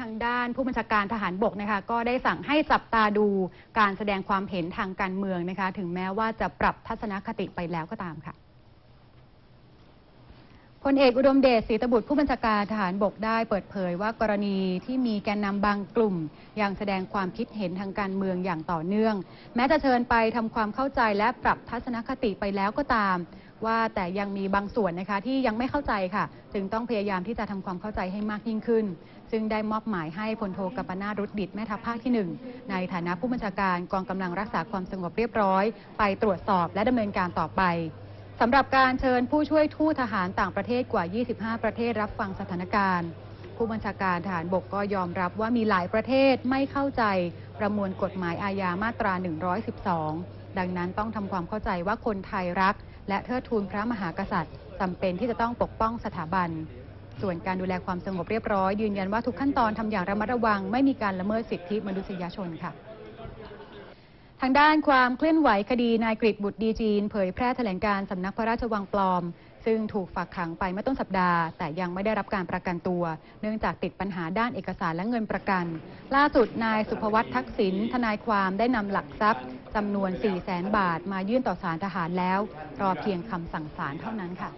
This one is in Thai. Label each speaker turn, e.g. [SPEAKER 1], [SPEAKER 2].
[SPEAKER 1] ทางด้านผู้บัญชาการทหารบกนะคะก็ได้สั่งให้จับตาดูการแสดงความเห็นทางการเมืองนะคะ ถึงแม้ว่าจะปรับทัศนคติไปแล้วก็ตามค่ะพลเอกอุดมเดชศรีตบุตรผู้บัญชาการทหารบกได้เปิดเผยว่ากรณีที่มีแกนนำบางกลุ่ม ยังแสดงความคิดเห็นทางการเมืองอย่างต่อเนื่อง แม้จะเชิญไปทำความเข้าใจและปรับทัศนคติไปแล้วก็ตาม ว่าแต่ยังมีบางส่วนนะคะที่ยังไม่เข้าใจค่ะ จึงต้องพยายามที่จะทำความเข้าใจให้มากยิ่งขึ้น ซึ่งได้มอบหมายให้พลโทกัปนารุดดิตแม่ทัพภาคที่ 1 ในฐานะผู้บัญชาการกองกำลังรักษาความสงบเรียบร้อย ไปตรวจสอบและดำเนินการต่อไปสำหรับการเชิญผู้ช่วยทูตทหารต่างประเทศกว่า 25 ประเทศรับฟังสถานการณ์ผู้บัญชาการทหารบกก็ยอมรับว่ามีหลายประเทศไม่เข้าใจประมวลกฎหมายอาญามาตรา 112 ดังนั้นต้องทำความเข้าใจว่าคนไทยรัก และเทิดทูนพระมหากษัตริย์จำเป็นที่จะต้องปกป้องสถาบัน ส่วนการดูแลความสงบเรียบร้อยยืนยันว่าทุกขั้นตอนทำอย่างระมัดระวังไม่มีการละเมิดสิทธิมนุษยชนค่ะทางด้านความเคลื่อนไหวคดีนายกริตบุตรดีจีน เผยแพร่แถลงการสำนักพระราชวังปลอม ซึ่งถูกฝากขังไปเมื่อต้นสัปดาห์ แต่ยังไม่ได้รับการประกันตัว เนื่องจากติดปัญหาด้านเอกสารและเงินประกัน ล่าสุดนายสุภวัตทักษิณทนายความได้นำหลักทรัพย์จำนวน 400,000 บาท มายื่นต่อศาลทหารแล้ว รอเพียงคำสั่งศาลเท่านั้นค่ะ